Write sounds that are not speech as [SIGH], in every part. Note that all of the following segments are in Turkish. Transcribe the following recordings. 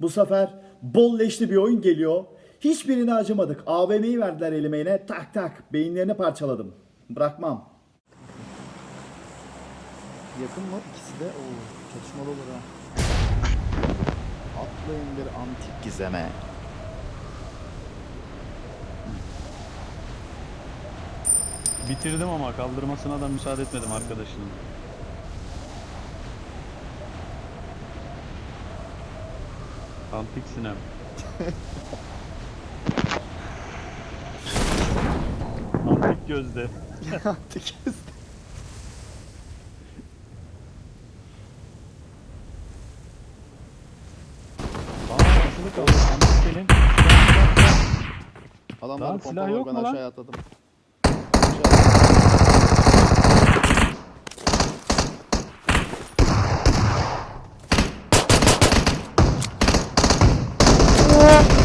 Bu sefer bol leşli bir oyun geliyor. Hiçbirini acımadık. AVM'yi verdiler elime yine. Tak tak. Beyinlerini parçaladım. Bırakmam. Yakın mı? İkisi de. Oo, çatışmalı olur ha. Atlayın bir antik gizeme. Bitirdim ama kaldırmasına da müsaade etmedim arkadaşının. Antik sinem. [LAUGHS] Antik gözde. [LAUGHS] antik gelin. Adamlar yok ben aşağıya atladım. Aşağı.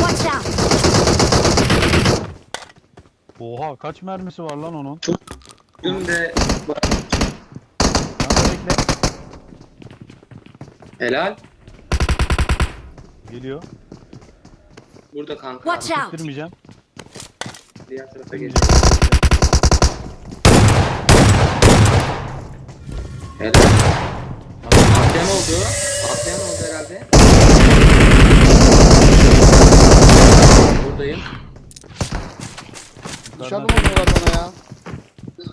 Watch out! Oha kaç mermisi var lan onun? Dün de Kanka bekle. helal. Geliyor. Burada kanka. Watch out! Bitirmeyeceğim. Diğer tarafa geç. Helal. Atlayan oldu. Atlayan oldu herhalde. Buradayım. Dışarıda mı oynuyorlar bana ya?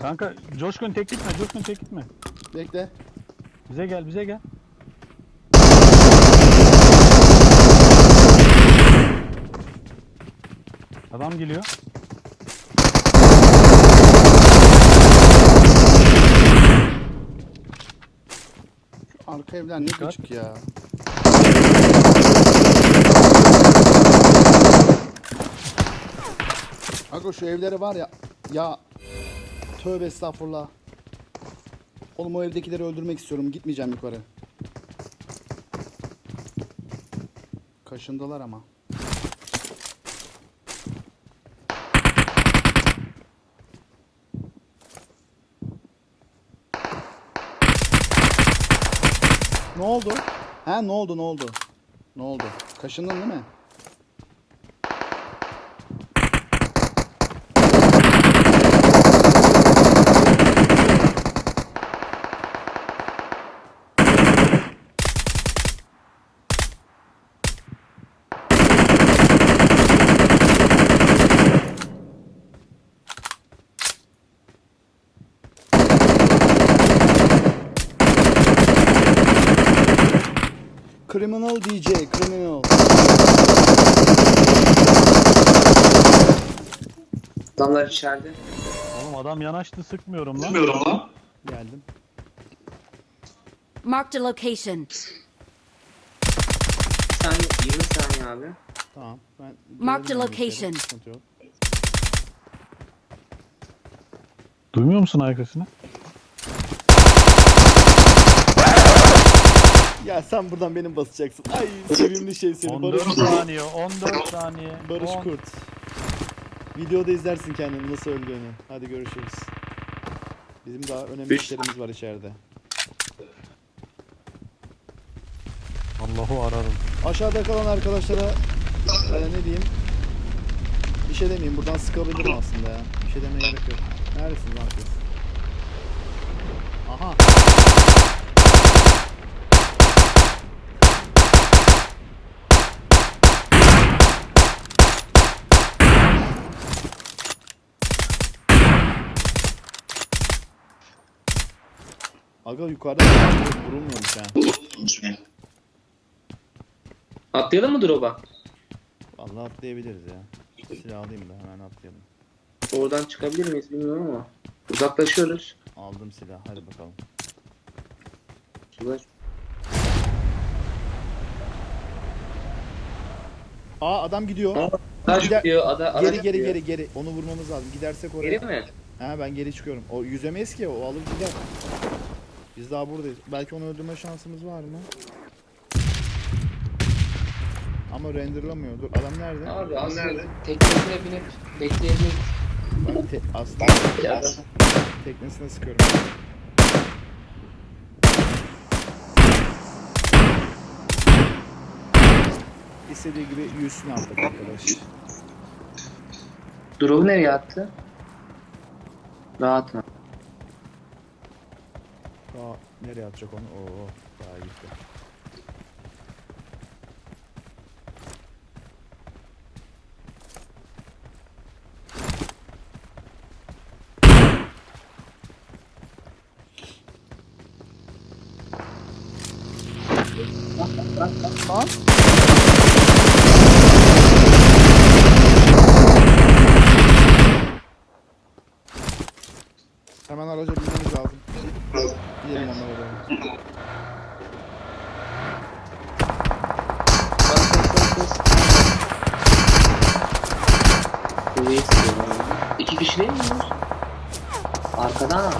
Kanka Coşkun tek gitme. Coşkun tek gitme. Bekle. Bize gel bize gel. Adam geliyor. Arka evler ne Dikkat. küçük ya. Aga şu evleri var ya. Ya. Tövbe estağfurullah. Oğlum o evdekileri öldürmek istiyorum. Gitmeyeceğim yukarı. Kaşındılar ama. Ne oldu? Ha ne oldu ne oldu? Ne oldu? Kaşındın değil mi? Adamlar içeride. Oğlum adam yanaştı sıkmıyorum lan. Geldim. Marked a location. Saniye, 20 saniye abi. Tamam. Ben Mark the içeri, location. sıkıntı yok. Duymuyor musun arkasını? Ya sen buradan benim basacaksın. Ay sevimli şey seni. 14 Barış, saniye, 14 saniye. Barış 10. Kurt. Videoda izlersin kendini nasıl öldüğünü. Hadi görüşürüz. Bizim daha önemli Üç. işlerimiz var içeride. Allah'u ararım. Aşağıda kalan arkadaşlara e, ne diyeyim? Bir şey demeyeyim. Buradan sıkabilirim aslında ya. Bir şey demeye gerek yok. Neredesin lan siz? Aha. Aga yukarıda vurulmuyormuş ha. Atlayalım mı drop'a? Vallahi atlayabiliriz ya. Silah alayım da hemen atlayalım. Oradan çıkabilir miyiz bilmiyorum ama. Uzaklaşıyoruz. Aldım silah. Hadi bakalım. Şurada Aa adam gidiyor. Aa, Taş Gider- diyor, ada, Geri geri geri geri. Onu vurmamız lazım. Gidersek oraya. Geri mi? Ha ben geri çıkıyorum. O yüzemeyiz ki o alır gider. Biz daha buradayız. Belki onu öldürme şansımız var mı? Ama renderlamıyor. Dur adam nerede? Abi aslında teknesine binip bekleyebiliriz. Ben te- aslında Ya. teknesine sıkıyorum. İstediği gibi yüzsün artık arkadaş. Drop'u nereye attı? Rahat mı? Daha nereye atacak onu? Oo, daha gitti. Lan! Hemen araca binmemiz lazım. Gidelim onlara doğru. Bas bas bas bas. Burayı istiyorum abi. İki kişi değil mi bunlar? Arkadan.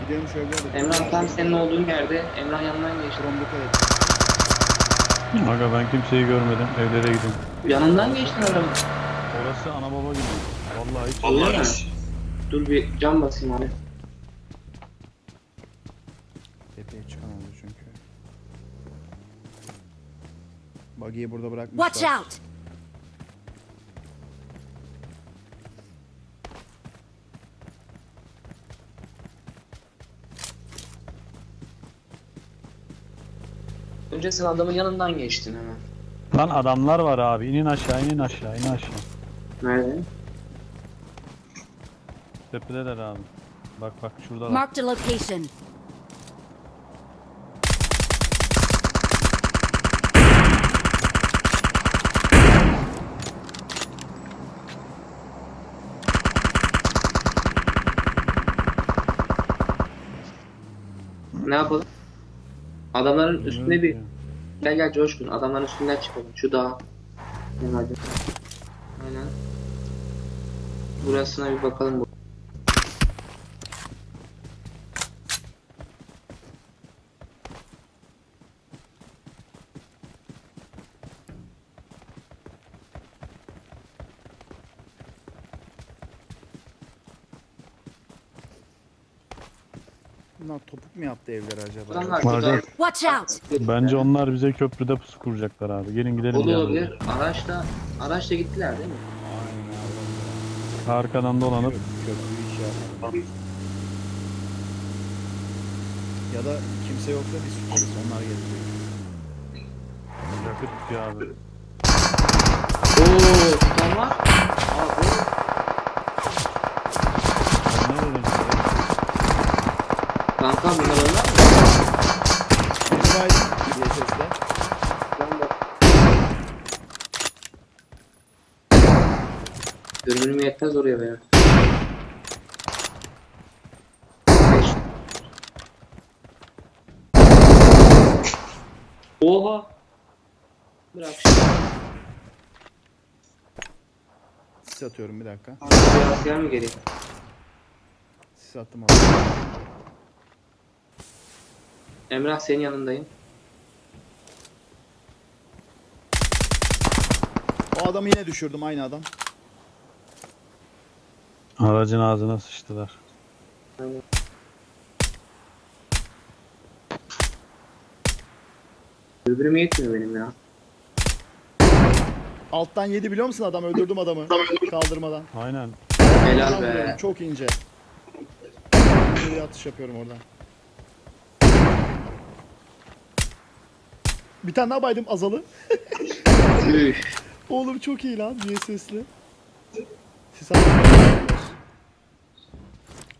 Gidelim şöyle bir Emrah tam senin olduğun yerde. Emrah yanından geçti. Dikkat et. Aga ben kimseyi görmedim. Evlere gidin. Yanından geçtin adamın. Orası ana baba gibi. Vallahi hiç. Mi? Dur bir cam basayım abi. Tepeye çıkan oldu çünkü. Buggy'yi burada bırakmışlar. Watch out! Önce sen adamın yanından geçtin hemen. Lan adamlar var abi. İnin aşağı inin aşağı inin aşağı. Nerede? Tepedeler abi. Bak bak şurada. Marked a location. Ne yapalım? Adamların üstüne bir... Gel gel Coşkun adamların üstünden çıkalım. Şu dağa. Gel hadi. Aynen. Burasına bir bakalım. Bunlar topuk mu yaptı evleri acaba? Adamlar yok. Watch out! Bence onlar bize köprüde pusu kuracaklar abi. Gelin gidelim. O da yanlarına. olabilir. Araçla, araçla gittiler değil mi? Arkadan dolanıp Köprüyü. Ya da kimse yoksa biz tutarız onlar gelecek. yakıt tutuyor abi. Oha. Bırak. Sis atıyorum bir dakika. Biraz yer mi geliyor? Sis attım oraya. Emrah senin yanındayım. O adamı yine düşürdüm aynı adam. Aracın ağzına sıçtılar. Aynen. Dürbünüm yetmiyor benim ya. Alttan yedi biliyor musun adam? Öldürdüm adamı. Kaldırmadan. Aynen. Helal be. Çok ince. Bir atış yapıyorum oradan. Bir tane daha baydım azalı. Üf. Oğlum çok iyi lan DSS'li. Siz abi.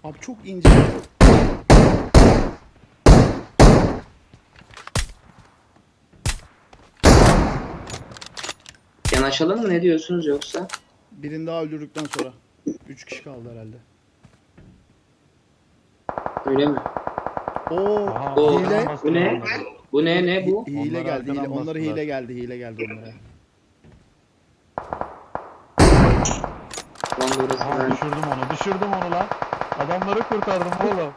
Abi çok ince. Yanaşalım mı ne diyorsunuz yoksa? Birini daha öldürdükten sonra. 3 kişi kaldı herhalde. Öyle mi? Oo, Aha, hile. Bu ne? Bu ne ne bu? Hile Onları geldi hile. arkadan Onlara bastılar. hile geldi hile geldi onlara. Aha ben. düşürdüm onu. Düşürdüm onu lan. Adamları kurtardım oğlum.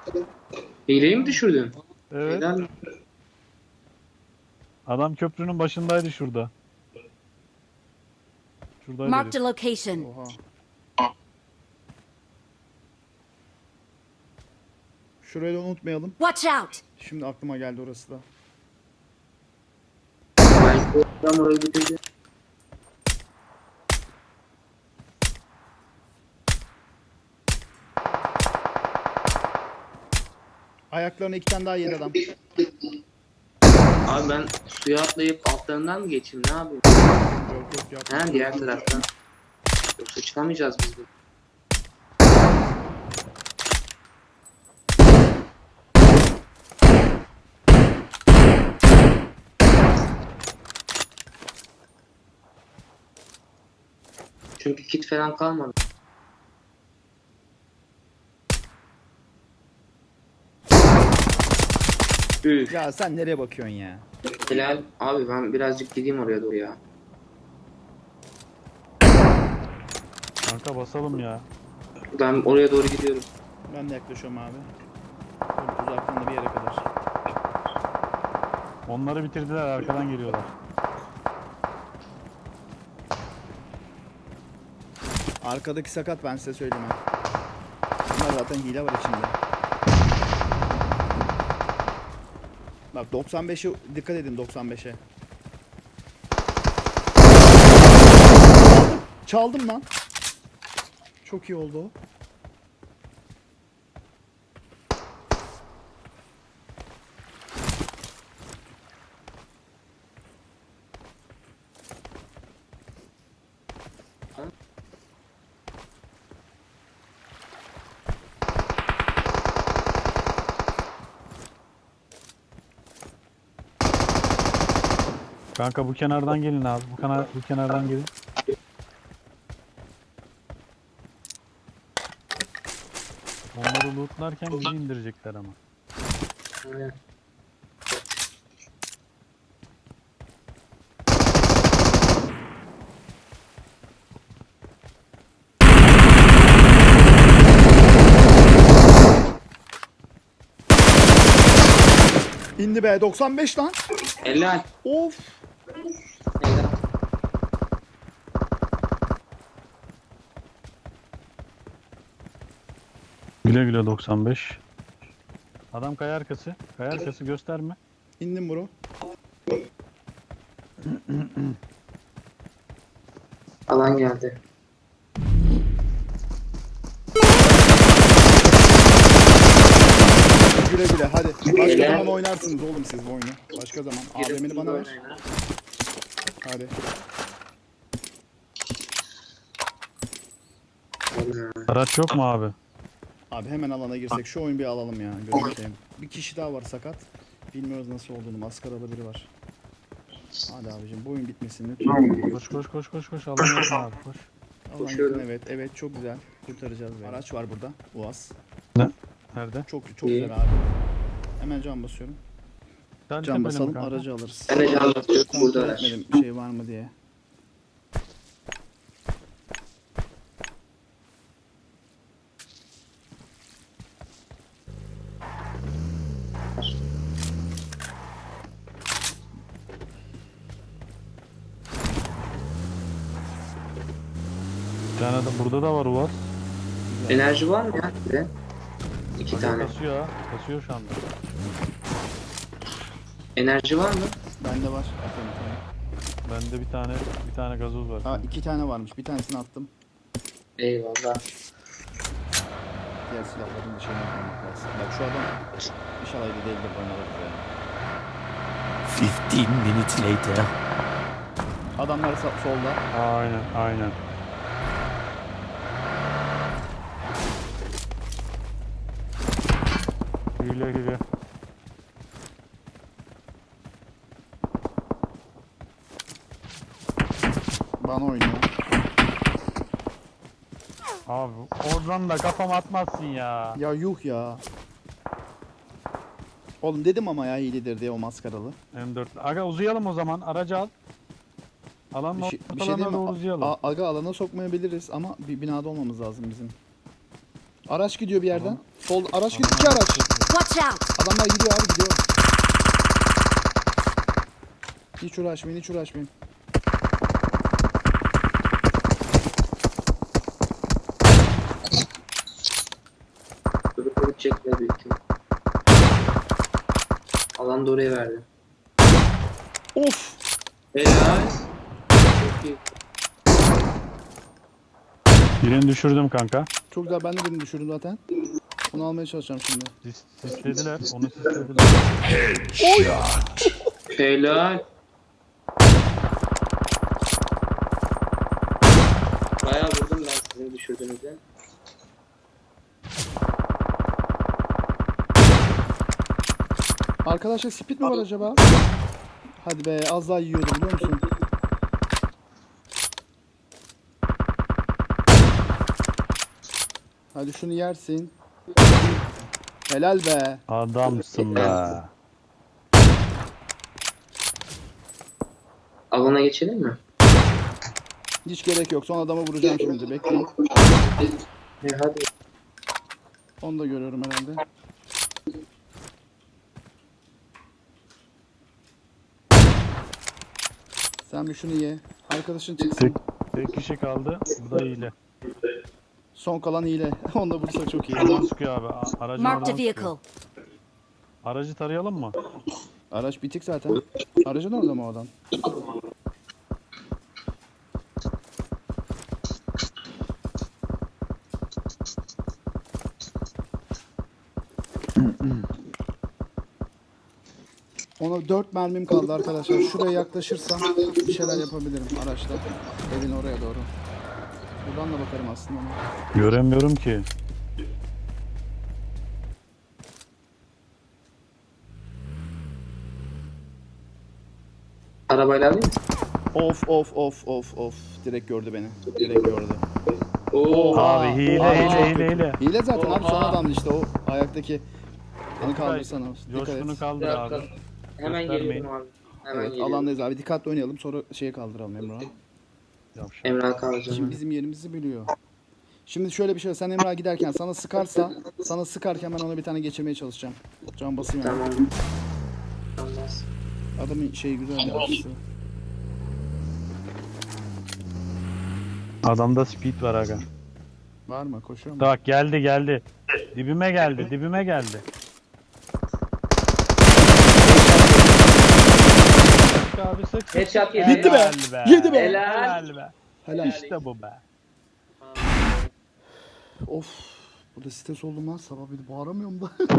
Hileyi mi düşürdün? Evet. Helal. Adam köprünün başındaydı şurada. Şuradaydı. Marked herif. a location. Oha. Şurayı da unutmayalım. Watch out! Şimdi aklıma geldi orası da. Ben korktum orayı bitirdim. Ayaklarına iki tane daha yedi adam. Abi ben suya atlayıp altlarından mı geçeyim ne yapayım? Yok yapma. Diğer taraftan. Yoksa çıkamayacağız biz bu. Çünkü kit falan kalmadı. Üf. Ya sen nereye bakıyorsun ya? Helal. Abi ben birazcık gideyim oraya doğru ya. Kanka basalım ya. Ben oraya doğru gidiyorum. Ben de yaklaşıyorum abi. Çok uzaktan da bir yere kadar. Onları bitirdiler arkadan geliyorlar. Arkadaki sakat ben size söyleyeyim ha. Bunlar zaten hile var içinde. Bak 95'e dikkat edin 95'e. Çaldım lan. Çok iyi oldu. Kanka bu kenardan gelin abi. Bu kenar bu kenardan gelin. Onları lootlarken bizi indirecekler ama. Aynen. İndi be 95 lan. Helal. Of. Güle güle 95. Adam kaya arkası. Kaya arkası gösterme. İndim bro. Alan geldi. Güle güle hadi. Başka Güle. zaman oynarsınız oğlum siz bu oyunu. Başka zaman. AVM'ni bana ver. Hadi. Araç yok mu abi? Abi hemen alana girsek şu oyun bir alalım ya. Gözünü seveyim. Bir kişi daha var sakat. Bilmiyoruz nasıl olduğunu. Maskaralı biri var. Hadi abicim bu oyun bitmesin lütfen. Koş koş koş koş koş. Yakın abi koş. Alan yakın, evet evet çok güzel. Kurtaracağız beni. Araç var burada. Uaz. Nerede? Çok çok güzel abi. Hemen can basıyorum. Can mi basalım aracı alırız. Ben de can basıyorum. Kontrol Burada araç. etmedim bir şey var mı diye. Burada da var Uvas. Enerji var mı ya? size? İki Kanka tane. Kasıyor ha. Kasıyor şu anda. Enerji var mı? Bende var. Bende bir tane bir tane gazoz var. Ha iki tane varmış. Bir tanesini attım. Eyvallah. Diğer silahların dışarı yapmamak lazım. Bak şu adam inşallah öyle değildir bana alır ya. 15 minutes later. Adamlar sa- solda. Aynen aynen. Güle güle. Bana oynuyor. Abi oradan da kafam atmazsın ya. Ya yuh ya. Oğlum dedim ama ya iyidir diye o maskaralı. M4. Aga uzayalım o zaman. Aracı al. Alanın Bir şey, bir şey ortalarına diyeyim mi? doğru uzayalım. A- aga alana sokmayabiliriz ama bir binada olmamız lazım bizim. Araç gidiyor bir yerden. Sol araç gidiyor. iki araç. Watch out! Adamlar gidiyor abi gidiyor. Hiç uğraşmayın hiç uğraşmayın. Durup durup çektiler büyük ihtimal. Alan da oraya verdi. Of! Helal. Çok iyi. Birini düşürdüm kanka. Çok güzel ben de birini düşürdüm zaten. Onu almaya çalışacağım şimdi. Sis, sislediler. Onu sislediler. Helal. Bayağı vurdum ben sizin düşürdüğünüzde. Arkadaşlar speed mi var acaba? Hadi be az daha yiyordu biliyor musun? Hadi şunu yersin. Helal be. Adamsın be. Alana geçelim mi? Hiç gerek yok. Son adamı vuracağım şimdi. Bekleyin. He hadi. Onu da görüyorum herhalde. Sen bir şunu ye. Arkadaşın çıksın. Tek, tek kişi kaldı. Bu da hile. Son kalan hile. [LAUGHS] Onu da vursa çok iyi. Oradan sıkıyor abi. A- Aracın Marked oradan a sıkıyor. vehicle. Aracı tarayalım mı? Araç bitik zaten. Aracın orada mı o adam? Ona 4 mermim kaldı arkadaşlar. Şuraya yaklaşırsam bir şeyler yapabilirim araçla. Evin oraya doğru. Buradan da bakarım aslında ama. Göremiyorum ki. Arabayla alayım mı? Of of of of of. Direkt gördü beni. Direkt gördü. Oo. Abi hile Aa, hile hile hile. Hile zaten abi son Oha. adamdı işte o ayaktaki. Beni kaldırsana. Dikkat Coşkunu et. kaldır abi. Hemen Göstermeyin. geliyorum abi. Hemen Evet geliyorum. alandayız abi. Dikkatli oynayalım sonra şeye kaldıralım Emrah. Yavşak. Emrah kalacağım. Şimdi bizim yerimizi biliyor. Şimdi şöyle bir şey. Sen Emrah giderken sana sıkarsa sana sıkarken ben ona bir tane geçirmeye çalışacağım. Can yani. Tamam. Adamın şeyi güzel bir. Adamda speed var aga. Var mı? Koşuyor mu? Bak geldi geldi. Dibime geldi dibime geldi. Abi sık sık. Headshot yedi. Gitti be. Helal Yedi be. Helal. Helal be. Helal. İşte bu be. Of. Burada stres oldum lan. Sabah bir bağıramıyorum da. [LAUGHS]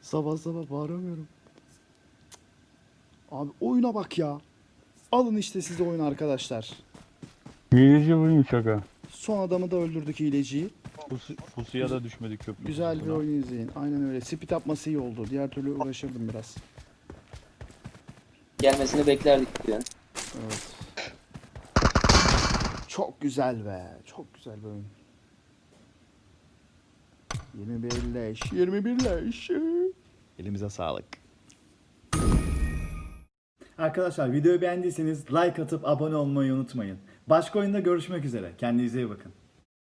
sabah sabah bağıramıyorum. Abi oyuna bak ya. Alın işte size oyun arkadaşlar. Hileci buymuş aga. Son adamı da öldürdük hileciyi. Pusu, pusuya da düşmedik köprü. Güzel bir oyun izleyin. Aynen öyle. Speed yapması iyi oldu. Diğer türlü uğraşırdım biraz. Gelmesini beklerdik diyor. Evet. Çok güzel be. Çok güzel bir oyun. 21 leş. 21 leş. Elimize sağlık. Arkadaşlar videoyu beğendiyseniz like atıp abone olmayı unutmayın. Başka oyunda görüşmek üzere. Kendinize iyi bakın.